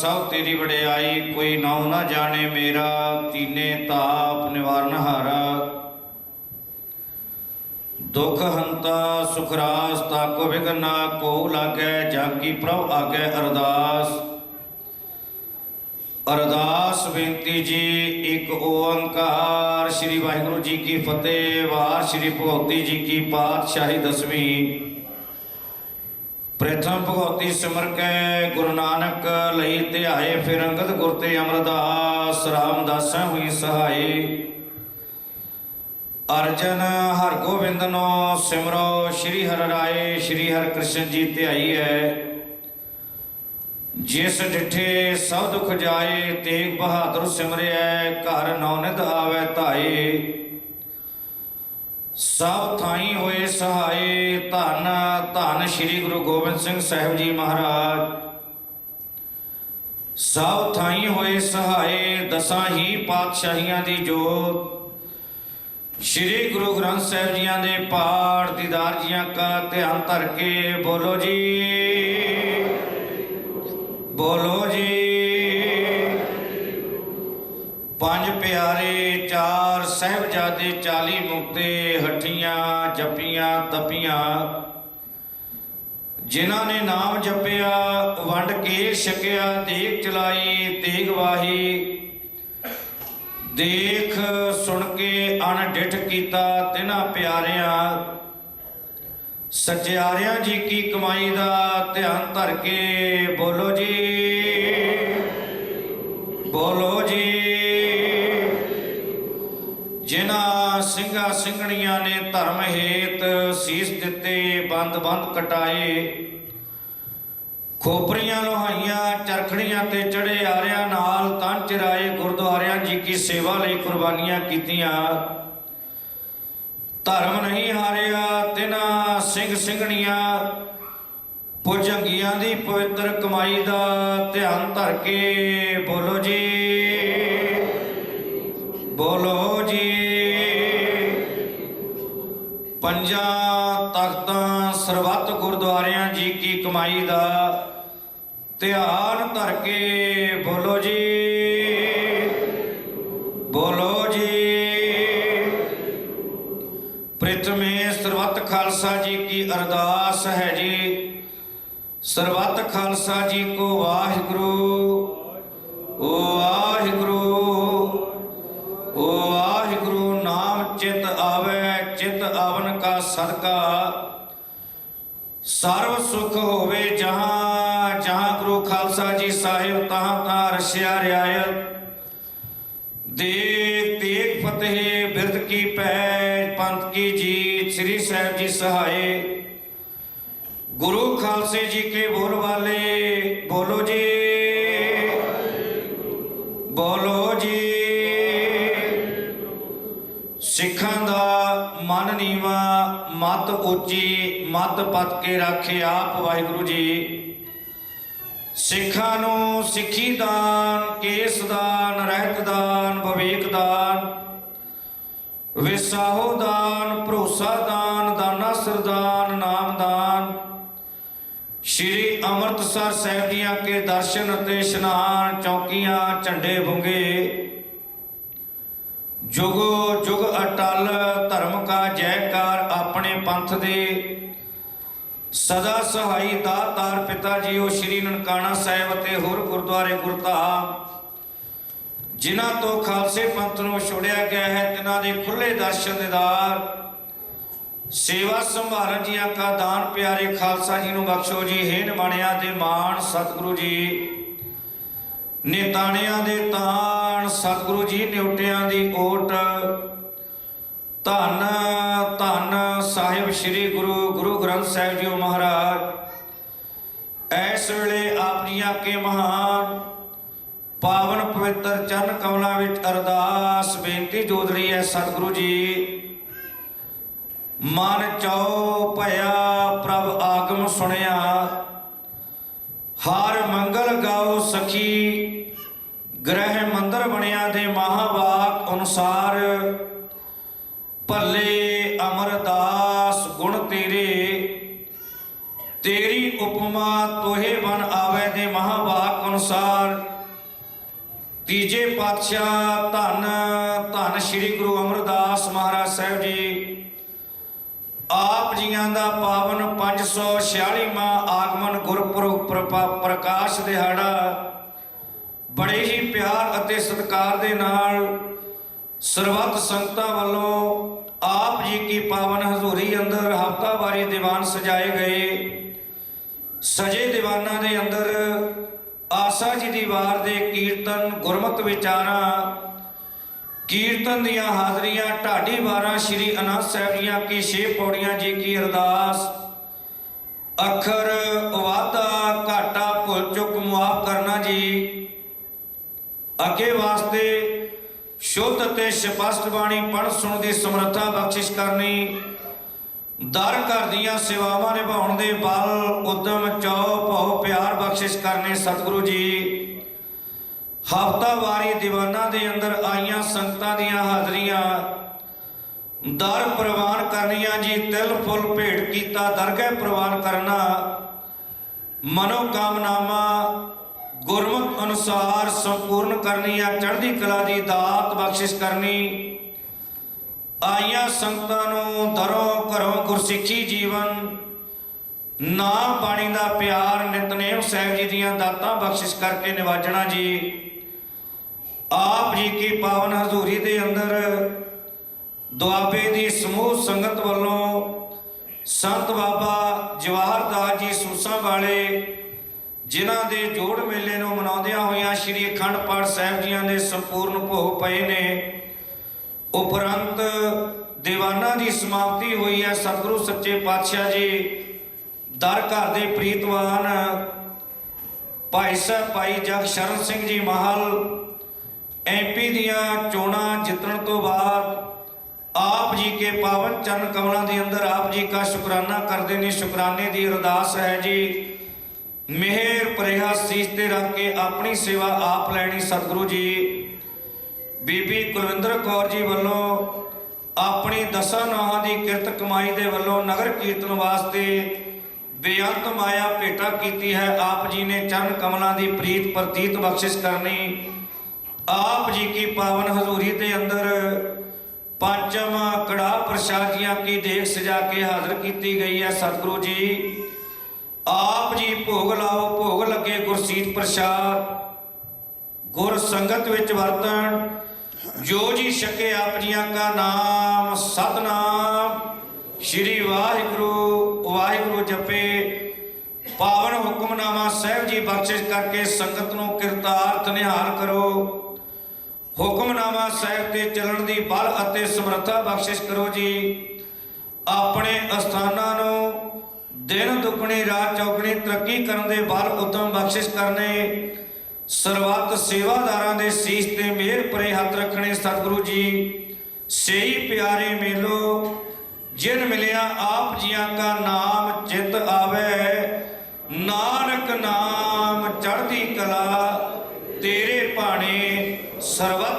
ਸਭ ਤੇਰੀ ਵਡਿਆਈ, ਕੋਈ ਨਾਉ ਨਾ ਜਾਣੇ ਮੇਰਾ, ਤੀਨੇ ਤਾਪ ਨਿਵਾਰਨ ਹਾਰਾ। ਦੁਖ ਹੰਤਾ, ਸੁਖ ਰਾਸ ਤਾਕੋ ਵਿਗਨਾ ਕੋ ਲਾਗੈ ਜਾਂ ਪ੍ਰਭ ਆਗੈ ਅਰਦਾਸ। ਅਰਦਾਸ ਬੇਨਤੀ ਜੀ, ਇੱਕ ਓੰਕਾਰ, ਸ੍ਰੀ ਵਾਹਿਗੁਰੂ ਜੀ ਕੀ ਫਤਿਹ, ਵਾਰ ਸ੍ਰੀ ਭਗਵਤੀ ਜੀ ਕੀ ਪਾਤਸ਼ਾਹੀ ਦਸਵੀਂ। ਪ੍ਰਥਮ ਭਗਵਤੀ ਸਿਮਰ ਕੇ ਗੁਰੂ ਨਾਨਕ ਲਈ ਧਿਆਏ ਫਿਰ ਅੰਗਦ ਗੁਰ ਤੇ ਅਮਰਦਾਸ, ਰਾਮਦਾਸਾਂ ਹੋਈ ਸਹਾਈ। ਅਰਜਨ ਹਰ ਗੋਬਿੰਦਨੋ ਸਿਮਰੋ, ਸ੍ਰੀ ਹਰਿ ਰਾਏ, ਸ੍ਰੀ ਹਰਿ ਕ੍ਰਿਸ਼ਨ ਜੀ ਧਿਆਈ ਹੈ। ਜਿਸ ਡਿਠੇ ਸਭ ਦੁਖ ਜਾਏ, ਤੇਗ ਬਹਾਦਰ ਸਿਮਰਿਐ, ਘਰ ਨੌਨਿਤ ਆਵੇ ਧਾਏ। ਸਭ ਥਾਈ ਹੋਏ ਸਹਾਏ ਧੰਨ ਧੰਨ ਸ੍ਰੀ ਗੁਰੂ ਗੋਬਿੰਦ ਸਿੰਘ ਸਾਹਿਬ ਜੀ ਮਹਾਰਾਜ। ਸਭ ਥਾਈ ਹੋਏ ਸਹਾਏ ਦਸਾਂ ਹੀ ਪਾਤਸ਼ਾਹੀਆਂ ਦੀ ਜੋਤ। ਸ੍ਰੀ ਗੁਰੂ ਗ੍ਰੰਥ ਸਾਹਿਬ ਜੀਆਂ ਦੇ ਪਾਠ, ਦੀਦਾਰ ਜੀਆਂ ਕਾ ਧਿਆਨ ਧਰ ਕੇ ਬੋਲੋ ਜੀ। ਬੋਲੋ ਜੀ। ਪੰਜ ਪਿਆਰੇ, ਚਾਰ ਸਹਿਬਜ਼ਾਦੇ 40 ਮੁਕਤੇ, ਹੱਠੀਆਂ, ਜੱਪੀਆਂ, ਤਪੀਆਂ। ਜਿਨ੍ਹਾਂ ਨੇ ਨਾਮ ਜਪਿਆ, ਵੰਡ ਕੇ ਛਕਿਆ ਦੇਖ ਚਲਾਈ ਤੇਗ ਵਾਹੀ। ਦੇਖ ਸੁਣ ਕੇ ਅਣਡਿਠ ਕੀਤਾ ਤਿਨਾ ਪਿਆਰਿਆਂ। ਸਚਿਆਰਿਆਂ ਜੀ ਕੀ ਕਮਾਈ ਦਾ, ਧਿਆਨ ਧਰ ਕੇ ਬੋਲੋ ਜੀ। ਬੋਲੋ ਜੀ। ਸਿੰਘਣੀਆਂ ਨੇ ਧਰਮ ਹੇਤ ਸੀਸ ਦਿੱਤੇ ਬੰਦ ਬੰਦ ਕਟਾਏ। ਖੋਪਰੀਆਂ, ਲੋਹਾਈਆਂ, ਚਰਖੜੀਆਂ ਤੇ ਚੜੇ ਆਰਿਆਂ ਨਾਲ ਤਨ ਚਰਾਏ ਗੁਰਦੁਆਰਿਆਂ ਜੀ ਕੀ ਸੇਵਾ ਲਈ ਕੁਰਬਾਨੀਆਂ ਕੀਤੀਆਂ। ਧਰਮ ਨਹੀਂ ਹਾਰਿਆ, ਤਿਨਾ ਸਿੰਘ ਸਿੰਘਣੀਆਂ ਪੁਜੰਗੀਆਂ ਦੀ ਪਵਿੱਤਰ ਕਮਾਈ ਦਾ ਧਿਆਨ ਧਰ ਕੇ ਬੋਲੋ ਜੀ। ਪੰਜਾਂ ਤਖਤਾਂ ਸਰਬੱਤ ਗੁਰਦੁਆਰਿਆਂ ਜੀ ਕੀ ਕਮਾਈ ਦਾ ਧਿਆਨ ਧਰ ਕੇ ਬੋਲੋ ਜੀ। ਬੋਲੋ ਜੀ। ਪ੍ਰਥਮੇ ਸਰਬੱਤ ਖਾਲਸਾ ਜੀ ਕੀ ਅਰਦਾਸ ਹੈ ਜੀ। ਸਰਬੱਤ ਖਾਲਸਾ ਜੀ ਕੋ ਵਾਹਿਗੁਰੂ ਓ ਵਾਹਿਗੁਰੂ। ਸਦਕਾ ਸਰਵ ਸੁਖ ਹੋਵੇ ਜਹਾਂ ਜਹਾਂ ਗੁਰੂ ਖਾਲਸਾ ਜੀ ਸਾਹਿਬ ਤਹਾਂ ਤਹਾਂ ਰਸਿਆ ਰਿਆਇਤ ਦੇਖ ਤੇਗ ਫਤਿਹ ਬਿਰਦ ਕੀ ਪੈ ਪੰਥ ਕੀ ਜੀਤ, ਸ੍ਰੀ ਸਾਹਿਬ ਜੀ ਸਹਾਏ ਗੁਰੂ ਖਾਲਸੇ ਜੀ ਕੇ ਬੋਲ ਵਾਲੇ, ਬੋਲੋ ਜੀ। ਬੋਲੋ ਜੀ। ਸਿੱਖਾਂ ਮਤ ਉੱਚੀ ਮਤ ਪਤ ਕੇ ਰੱਖੇ ਆਪ ਵਾਹਿਗੁਰੂ ਜੀ। ਸਿੱਖਾਂ ਨੂੰ ਸਿੱਖੀ ਦਾਨ, ਕੇਸ ਦਾਨ, ਰਹਿਤ ਦਾਨ, ਵਿਵੇਕ ਦਾਨ, ਵਿਸਾਹੋ ਦਾਨ, ਭਰੋਸਾ ਦਾਨ, ਦਾਨਾ ਸਰਦਾਨ ਨਾਮ ਦਾਨ। ਸ਼੍ਰੀ ਅੰਮ੍ਰਿਤਸਰ ਸਾਹਿਬ ਜੀਆਂ ਕੇ ਦਰਸ਼ਨ ਅਤੇ ਇਸ਼ਨਾਨ, ਚੌਕੀਆਂ, ਝੰਡੇ ਬੁੰਗੇ ਜੁਗੋ ਜੁਗ ਅਟਲ ਧਰਮ ਕਾ ਜੈਕਾਰ ਆਪਣੇ ਪੰਥ ਦੇ ਸਦਾ ਸਹਾਈ ਦਾਤਾਰ ਪਿਤਾ ਜੀ, ਉਹ ਸ਼੍ਰੀ ਨਨਕਾਣਾ ਸਾਹਿਬ ਅਤੇ ਹੋਰ ਗੁਰਦੁਆਰੇ ਗੁਰਧਾਮ, ਜਿਨ੍ਹਾਂ ਤੋਂ ਖਾਲਸੇ ਪੰਥ ਨੂੰ ਛੋੜਿਆ ਗਿਆ ਹੈ, ਤਿਨਾਂ ਦੇ ਖੁੱਲੇ ਦਰਸ਼ਨ ਦੇਦਾਰ ਸੇਵਾ ਸੰਭਾਰਨ ਜੀਆਂ ਕਾ ਦਾਨ ਪਿਆਰੇ ਖਾਲਸਾ ਜੀ ਨੂੰ ਬਖਸ਼ੋ ਜੀ ਹੇ ਨਿਮਾਣਿਆਂ ਦੇ ਮਾਣ ਸਤਿਗੁਰੂ ਜੀ। ਨੇਤਾਣਿਆਂ ਦੇ ਤਾਣ, ਸਤਿਗੁਰੂ ਜੀ ਨਿਉਟਿਆਂ ਦੀ ਓਟ। ਧੰਨ ਧੰਨ ਸਾਹਿਬ ਸ੍ਰੀ ਗੁਰੂ ਗੁਰੂ ਗ੍ਰੰਥ ਸਾਹਿਬ ਜੀ ਮਹਾਰਾਜ। ਐਸ ਵੇਲੇ ਆਪ ਜੀਆਂ ਕੇ ਮਹਾਨ, ਪਾਵਨ ਪਵਿੱਤਰ ਚਰਨ ਕਮਲਾਂ ਵਿੱਚ ਅਰਦਾਸ, ਬੇਨਤੀ ਜੋਦ ਰਹੀ ਹੈ ਸਤਿਗੁਰੂ ਜੀ। ਮਨ ਚਉ ਭਇਆ ਪ੍ਰਭ ਆਗਮ ਸੁਣਿਆ, ਹਰ ਮੰਗਲ ਗਾਓ ਸਖੀ। ਗ੍ਰਹਿ ਮੰਦਰ ਬਣਿਆ ਦੇ ਮਹਾਵਾਕ ਅਨੁਸਾਰ, ਭੱਲੇ ਅਮਰਦਾਸ, ਗੁਣ ਤੇਰੇ, ਤੇਰੀ ਉਪਮਾ ਤੋਹੇ ਬਨ ਆਵੇ ਦੇ ਮਹਾਵਾਕ ਅਨੁਸਾਰ। ਤੀਜੇ ਪਾਤਸ਼ਾਹ ਧੰਨ ਧੰਨ ਸ੍ਰੀ ਗੁਰੂ ਅਮਰਦਾਸ ਮਹਾਰਾਜ ਸਾਹਿਬ ਜੀ, ਆਪ ਜੀਆਂ ਦਾ ਪਾਵਨ 546ਵਾਂ ਆਗਮਨ ਗੁਰਪੁਰਬ ਪ੍ਰਪਾ- ਪ੍ਰਕਾਸ਼ ਦਿਹਾੜਾ ਬੜੇ ਹੀ ਪਿਆਰ ਅਤੇ ਸਤਿਕਾਰ ਦੇ ਨਾਲ ਸਰਬੱਤ ਸੰਗਤਾਂ ਵੱਲੋਂ ਆਪ ਜੀ ਕੀ ਪਾਵਨ ਹਜ਼ੂਰੀ ਅੰਦਰ ਹਫਤਾਵਾਰੀ ਦੀਵਾਨ ਸਜਾਏ ਗਏ। ਸਜੇ ਦੀਵਾਨਾਂ ਦੇ ਅੰਦਰ ਆਸਾ ਜੀ ਦੀ ਵਾਰ ਦੇ ਕੀਰਤਨ, ਗੁਰਮਤ ਵਿਚਾਰਾਂ, ਕੀਰਤਨ ਦੀਆਂ ਹਾਜ਼ਰੀਆਂ, ਢਾਡੀ ਵਾਰਾਂ, ਸ੍ਰੀ ਅਨੰਦ ਸਾਹਿਬ ਜੀਆਂ ਕੀ ਛੇ ਪੌੜੀਆਂ, ਜੀ ਕੀ ਅਰਦਾਸ, ਅੱਖਰ ਵਾਧਾ ਘਾਟਾ ਭੁੱਲ ਚੁੱਕ ਮੁਆਫ ਕਰਨਾ ਜੀ ਅੱਗੇ ਵਾਸਤੇ ਸ਼ੁੱਧ ਅਤੇ ਸਪਸ਼ਟ ਬਾਣੀ ਪੜ੍ਹ ਸੁਣ ਦੀ ਸਮਰੱਥਾ ਬਖਸ਼ਿਸ਼ ਕਰਨੀ, ਦਰ ਘਰ ਦੀਆਂ ਸੇਵਾਵਾਂ ਨਿਭਾਉਣ ਦੇ ਬਲ, ਉਦਮ ਚਾਉ ਭਉ ਪਿਆਰ ਬਖਸ਼ਿਸ਼ ਕਰਨੇ ਸਤਿਗੁਰੂ ਜੀ। ਹਫਤਾਵਾਰੀ ਦੀਵਾਨਾਂ ਦੇ ਅੰਦਰ ਆਈਆਂ ਸੰਗਤਾਂ ਦੀਆਂ ਹਾਜ਼ਰੀਆਂ, ਦਰ ਪ੍ਰਵਾਨ ਕਰਨੀਆਂ ਜੀ, ਤਿਲ ਫੁੱਲ ਭੇਟ ਕੀਤਾ, ਦਰਗਹਿ ਪ੍ਰਵਾਨ ਕਰਨਾ ਮਨੋ ਕਾਮਨਾਵਾਂ ਅਨੁਸਾਰ ਸੰਪੂਰਨ ਆ ਚੜ੍ਹਦੀ ਕਲਾ ਦੀ ਦਾਤ ਬਖਸ਼ਿਸ਼ ਕਰਨੀ। ਆਈਆਂ ਸੰਗਤਾਂ ਨੂੰ ਦਰੋਂ ਘਰੋਂ ਗੁਰਸਿੱਖੀ ਜੀਵਨ। ਨਾਮ ਬਾਣੀ ਦਾ ਪਿਆਰ ਨਿਤਨੇਮ ਸਾਹਿਬ ਜੀ ਦੀਆਂ ਦਾਤਾਂ ਬਖਸ਼ਿਸ਼ ਕਰਕੇ ਨਿਵਾਜਣਾ ਜੀ। ਆਪ ਜੀ ਕੀ ਪਾਵਨ ਹਜ਼ੂਰੀ ਦੇ ਅੰਦਰ ਦੁਆਬੇ ਦੀ ਸਮੂਹ ਸੰਗਤ ਵੱਲੋਂ ਸੰਤ ਬਾਬਾ ਜਵਾਹਰ ਦਾਸ ਜੀ ਸੂਸਾਂ ਵਾਲੇ ਜਿਨ੍ਹਾਂ ਦੇ ਜੋੜ ਮੇਲੇ ਨੂੰ ਮਨਾਉਂਦਿਆਂ ਹੋਇਆਂ ਸ੍ਰੀ ਅਖੰਡ ਪਾਠ ਸਾਹਿਬ ਜੀਆਂ ਦੇ ਸੰਪੂਰਨ ਭੋਗ ਪਏ ਨੇ। ਉਪਰੰਤ ਦੀਵਾਨਾਂ ਦੀ ਸਮਾਪਤੀ ਹੋਈ ਹੈ ਸਤਿਗੁਰੂ ਸੱਚੇ ਪਾਤਸ਼ਾਹ ਜੀ। ਦਰ ਘਰ ਦੇ ਪ੍ਰੀਤਵਾਨ ਭਾਈ ਸਾਹਿਬ ਭਾਈ ਜਗ ਸ਼ਰਨ ਸਿੰਘ ਜੀ ਮਹਲ ਐਮਪੀ ਦੀਆਂ ਚੋਣਾਂ ਜਿੱਤਣ ਤੋਂ ਬਾਅਦ ਆਪ ਜੀ ਕੇ ਪਾਵਨ ਚਰਨ ਕਮਲਾਂ ਦੇ ਅੰਦਰ ਆਪ ਜੀ ਦਾ ਸ਼ੁਕਰਾਨਾ ਕਰਦੇ ਨੇ। ਸ਼ੁਕਰਾਨੇ ਦੀ ਅਰਦਾਸ ਹੈ ਜੀ। ਮਿਹਰ ਪਰਿਆ ਸੀਸ ਤੇ ਰੱਖ ਕੇ ਆਪਣੀ ਸੇਵਾ ਆਪ ਲੈਣੀ ਸਤਿਗੁਰੂ ਜੀ। ਬੀਬੀ ਕੁਲਵਿੰਦਰ ਕੌਰ ਜੀ ਵੱਲੋਂ ਆਪਣੀ ਦਸਾਂ ਨਾਹਾਂ ਦੀ ਕਿਰਤ ਕਮਾਈ ਦੇ ਵੱਲੋਂ ਨਗਰ ਕੀਰਤਨ ਵਾਸਤੇ ਬੇਅੰਤ ਮਾਇਆ ਭੇਟਾ ਕੀਤੀ ਹੈ। ਆਪ ਜੀ ਨੇ ਚਰਨ ਕਮਲਾਂ ਦੀ ਪ੍ਰੀਤ ਪ੍ਰਤੀਤ ਬਖਸ਼ਿਸ਼ ਕਰਨੀ। ਆਪ ਜੀ ਕੀ ਪਾਵਨ ਹਜ਼ੂਰੀ ਦੇ ਅੰਦਰ ਪੰਚਮ ਕੜਾ ਪ੍ਰਸ਼ਾਦ ਜੀਆਂ ਕੀ ਦੇਖ ਸਜਾ ਕੇ ਹਾਜ਼ਰ ਕੀਤੀ ਗਈ ਹੈ ਸਤਿਗੁਰੂ ਜੀ। ਆਪ ਜੀ ਭੋਗ ਲਾਓ, ਭੋਗ ਲੱਗੇ ਗੁਰਸੀਤ ਪ੍ਰਸ਼ਾਦ। ਗੁਰ ਸੰਗਤ ਵਿੱਚ ਵਰਤਣ। ਜੋ ਜੀ ਛਕੇ ਆਪ ਜੀਆਂ ਕਾ ਨਾਮ, ਸਤਨਾਮ। ਸ਼੍ਰੀ ਵਾਹਿਗੁਰੂ ਵਾਹਿਗੁਰੂ ਜਪੇ। ਪਾਵਨ ਹੁਕਮਨਾਮਾ ਸਾਹਿਬ ਜੀ ਬਖਸ਼ਿਸ਼ ਕਰਕੇ ਸੰਗਤ ਨੂੰ ਕਿਰਤਾਰਥ ਨਿਹਾਲ ਕਰੋ। ਹੁਕਮਨਾਮਾ ਸਾਹਿਬ ਤੇ ਚੱਲਣ ਦੀ ਬਲ ਅਤੇ ਸਮਰੱਥਾ ਬਖਸ਼ਿਸ਼ ਕਰੋ ਜੀ। ਆਪਣੇ ਅਸਥਾਨਾਂ ਨੂੰ ਦਿਨ ਦੁੱਗਣੀ, ਰਾਤ ਚੌਗਣੀ, ਤਰੱਕੀ ਕਰਨ ਦੇ ਬਲ ਉਦਮ ਬਖਸ਼ਿਸ਼ ਕਰਨੇ, ਸਰਬੱਤ ਸੇਵਾਦਾਰਾਂ ਦੇ ਸੀਸ ਤੇ ਮਿਹਰ ਪਰੇ ਹੱਥ ਰੱਖਣੇ ਸਤਿਗੁਰੂ ਜੀ। ਸਹੀ ਪਿਆਰੇ ਮੇਲੋ, ਜਿਨ ਮਿਲਿਆ ਆਪ ਜੀਆਂ ਕਾ ਨਾਮ ਚਿਤ ਆਵੇ, ਨਾਨਕ ਨਾਮ ਚੜ੍ਹਦੀ ਕਲਾ, ਤੇਰੇ ਭਾਣੇ ਸਰਬੱਤ